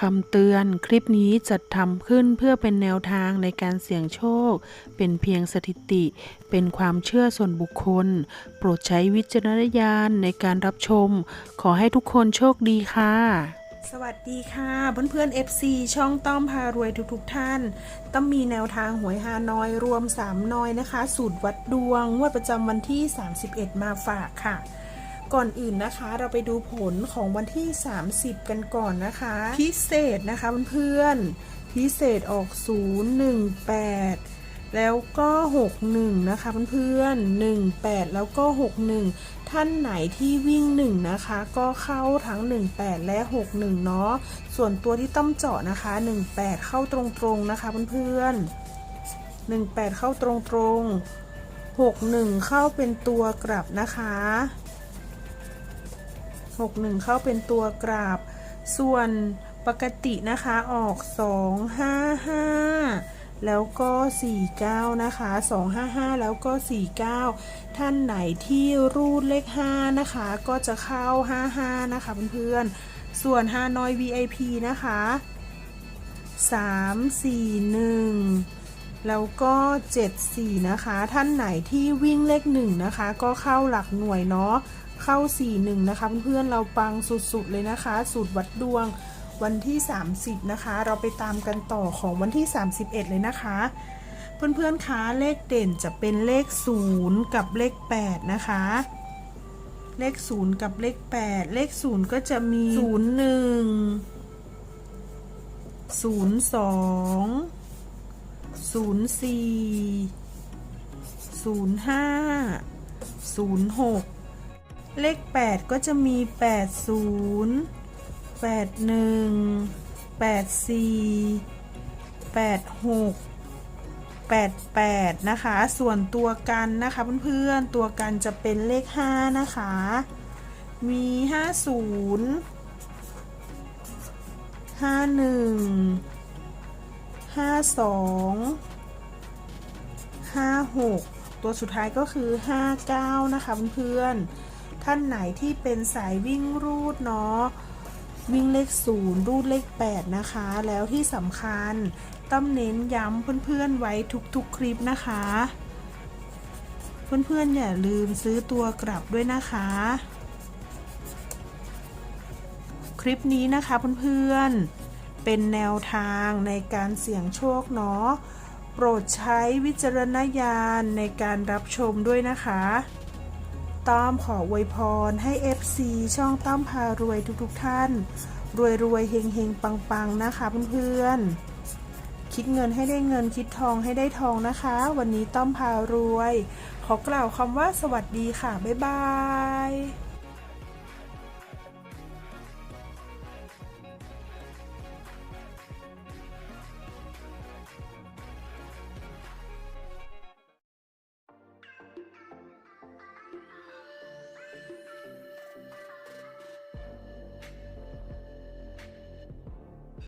คำเตือนคลิปนี้จัดทำขึ้นเพื่อเป็นแนวทางในการเสี่ยงโชค เป็นเพียงสถิติ เป็นความเชื่อส่วนบุคคล โปรดใช้วิจารณญาณในการรับชม ขอให้ทุกคนโชคดีค่ะ สวัสดีค่ะเพื่อนๆ FC ช่องต้อมพารวยทุกๆท่าน ต้องมีแนวทางหวยฮานอยรวม 3น้อยนะคะ สูตรวัดดวงงวดประจำวันที่ 31 มาฝากค่ะ ก่อนอื่นนะคะเราไปดูผลของวันที่ 30 กันก่อนนะคะ พิเศษนะคะเพื่อนๆพิเศษออก 018 แล้วก็ 61 นะคะเพื่อนๆ18 แล้วก็ 61 ท่านไหนที่วิ่ง 1 นะคะ ก็เข้าทั้ง 18 และ 61 เนาะส่วนตัวที่ต้องเจาะนะคะ 18 เข้าตรงๆนะคะเพื่อนๆ18 เข้าตรงๆ61 เข้าเป็นตัวกลับนะคะ 61 เข้าเป็นตัวกราบ ส่วนปกตินะคะออก 255 แล้วก็ 49 นะคะ 255 แล้วก็ 49 ท่านไหนที่รูดเลข 5 นะคะ ก็จะเข้า 55 นะคะเพื่อนๆ ส่วนฮานอย VIP นะคะ 3 4 1 แล้วก็ 7 4 นะคะ ท่านไหนที่วิ่งเลข1นะคะ ก็เข้าหลักหน่วยเนาะ เข้า 4 1 นะคะ เพื่อนๆ เราปังสุดๆ เลยนะคะ สูตรวัดดวงวันที่ 30 นะคะ เราไปตามกันต่อของวันที่ 31 เลยนะคะ เพื่อนๆ คะ เลขเด่นจะเป็นเลข 0 กับเลข 8 นะคะ เลข 0 กับเลข 8 เลข 0 ก็จะมี 0 1 0 2 0 4 0 5 0 6เลข8ก็จะมี80 81 84 86 88นะคะ ส่วนตัวกันนะคะเพื่อนๆ ตัวกันจะเป็นเลข5นะคะ มี50 51 52 56 ตัวสุดท้ายก็คือ 59 นะคะเพื่อนๆ ท่านไหนที่เป็นสายวิ่งรูดเนาะ วิ่งเลข 0 รูดเลข 8 นะคะ แล้วที่สำคัญต้องเน้นย้ำเพื่อนๆไว้ทุกๆ คลิปนะคะ เพื่อนๆ อย่าลืมซื้อตัวกลับด้วยนะคะ คลิปนี้นะคะเพื่อนๆ เป็นแนวทางในการเสี่ยงโชคเนาะ โปรดใช้วิจารณญาณในการรับชมด้วยนะคะ ต้อมขออวยพรให้ FC ช่องต้อมพารวยทุกๆท่าน รวยรวยเฮงเฮงปังปังๆนะคะเพื่อนๆ คิดเงินให้ได้เงินคิดทองให้ได้ทองนะคะ วันนี้ต้อมพารวย ขอกล่าวคำว่าสวัสดีค่ะ บ๊ายบาย